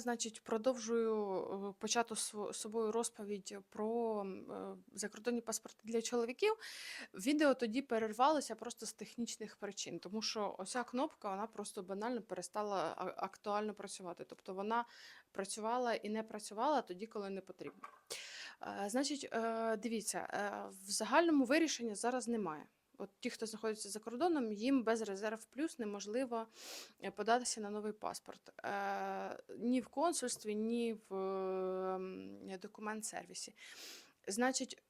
я, значить, продовжую е, почату собою розповідь про е, закордонні паспорти для чоловіків. Відео тоді перервалося просто з технічних причин, тому що оця кнопка вона просто банально перестала актуально працювати. Тобто вона працювала і не працювала тоді, коли не потрібно. Е, Значить, дивіться, в загальному вирішення зараз немає. От ті, хто знаходиться за кордоном, їм без резерв плюс неможливо е, податися на новий паспорт. Е, Ні в консульстві, ні в ем, документ-сервісі. Значить,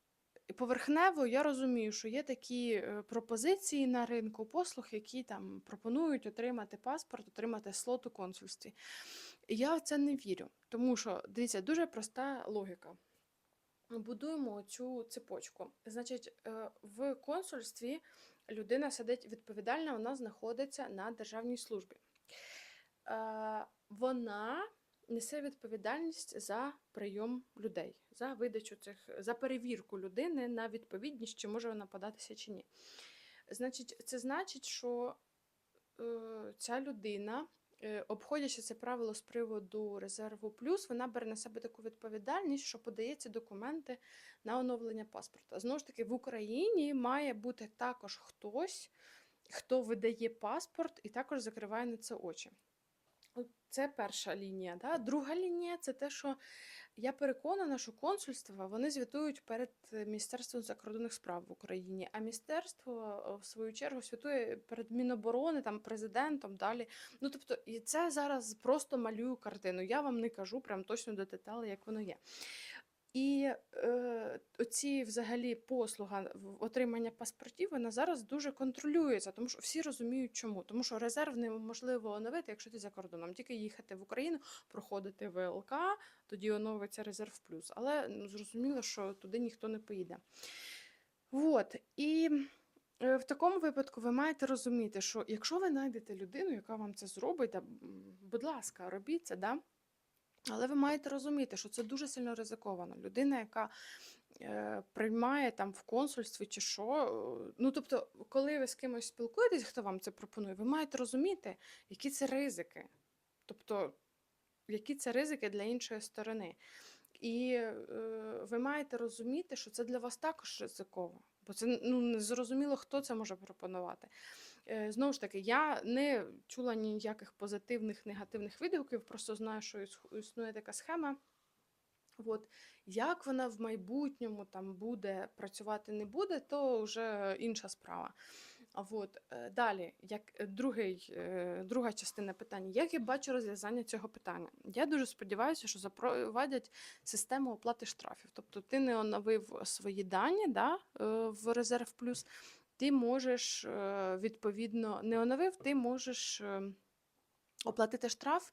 поверхнево я розумію, що є такі е, пропозиції на ринку послуг, які там пропонують отримати паспорт, отримати слот у консульстві. Я в це не вірю, тому що дивіться, дуже проста логіка. Будуємо цю цепочку. Значить, е, в консульстві людина сидить відповідальна, вона знаходиться на державній службі. Е, Вона несе відповідальність за прийом людей, за видачу цих, за перевірку людини на відповідність, чи може вона податися чи ні. Значить, це значить, що е, ця людина, обходячи це правило з приводу резерву плюс, вона бере на себе таку відповідальність, що подається документи на оновлення паспорта. Знову ж таки, в Україні має бути також хтось, хто видає паспорт і також закриває на це очі. Це перша лінія. Да? Друга лінія це те, що я переконана, що консульства вони звітують перед е, Міністерством закордонних справ в Україні, а міністерство, е, в свою чергу, звітує перед Міноборони, там, президентом далі. Ну, тобто, і це зараз просто малюю картину. Я вам не кажу прям точно до деталей, як воно є. І е, оці взагалі послуга отримання паспортів, вона зараз дуже контролюється, тому що всі розуміють, чому. Тому що резерв неможливо оновити, якщо ти за кордоном. Тільки їхати в Україну, проходити ВЛК, тоді оновиться резерв плюс. Але ну, зрозуміло, що туди ніхто не поїде. От. І е, в такому випадку ви маєте розуміти, що якщо ви знайдете людину, яка вам це зробить, м, будь ласка, робіть це, да? Але ви маєте розуміти, що це дуже сильно ризиковано. Людина, яка е, приймає там в консульстві чи що. е, Ну, тобто, коли ви з кимось спілкуєтесь, хто вам це пропонує, ви маєте розуміти, які це ризики. Тобто, які це ризики для іншої сторони. І е, ви маєте розуміти, що це для вас також ризиково, бо це ну, не зрозуміло, хто це може пропонувати. Е, Знову ж таки, я не чула ніяких позитивних, негативних відгуків, просто знаю, що існує така схема. От. Як вона в майбутньому там буде працювати, не буде, то вже інша справа. А от е, далі, як е, другий, е, друга частина питання, як я бачу розв'язання цього питання? Я дуже сподіваюся, що запровадять систему оплати штрафів. Тобто ти не оновив свої дані да, в резерв плюс, ти можеш відповідно не оновив, ти можеш. Оплатити штраф,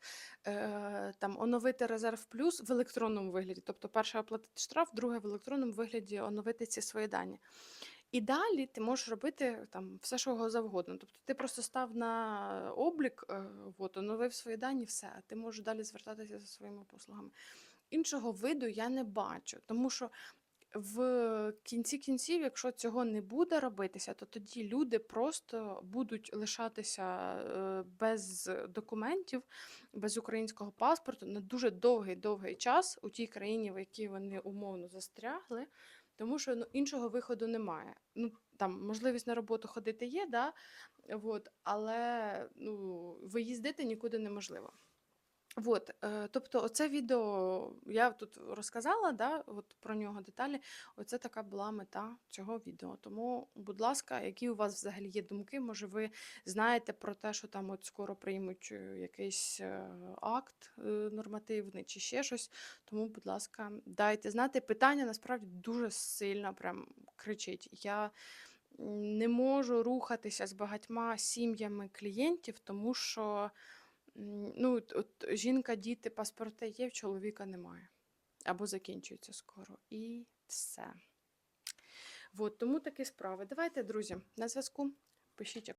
там оновити резерв плюс в електронному вигляді. Тобто, перше оплатити штраф, друге в електронному вигляді оновити ці свої дані. І далі ти можеш робити там все, що завгодно. Тобто ти просто став на облік, е, от, оновив свої дані, все, а ти можеш далі звертатися за своїми послугами. Іншого виду я не бачу, тому що в кінці кінців, якщо цього не буде робитися, то тоді люди просто будуть лишатися е, без документів, без українського паспорту на дуже довгий довгий час у тій країні, в якій вони умовно застрягли, тому що ну, іншого виходу немає. Ну там можливість на роботу ходити є, да? от, але ну, виїздити нікуди неможливо. Вот, е, тобто, оце відео я тут розказала, да, от про нього деталі. Оце така була мета цього відео. Тому, будь ласка, які у вас взагалі є думки? Може, ви знаєте про те, що там от скоро приймуть е, якийсь е, акт е, нормативний чи ще щось. Тому, будь ласка, дайте знати. Питання насправді дуже сильно прям кричить. Я не можу рухатися з багатьма сім'ями клієнтів, тому що. Ну, от жінка, діти, паспорти є, в чоловіка немає. Або закінчується скоро. І все. От, тому такі справи. Давайте, друзі, на зв'язку. Пишіть.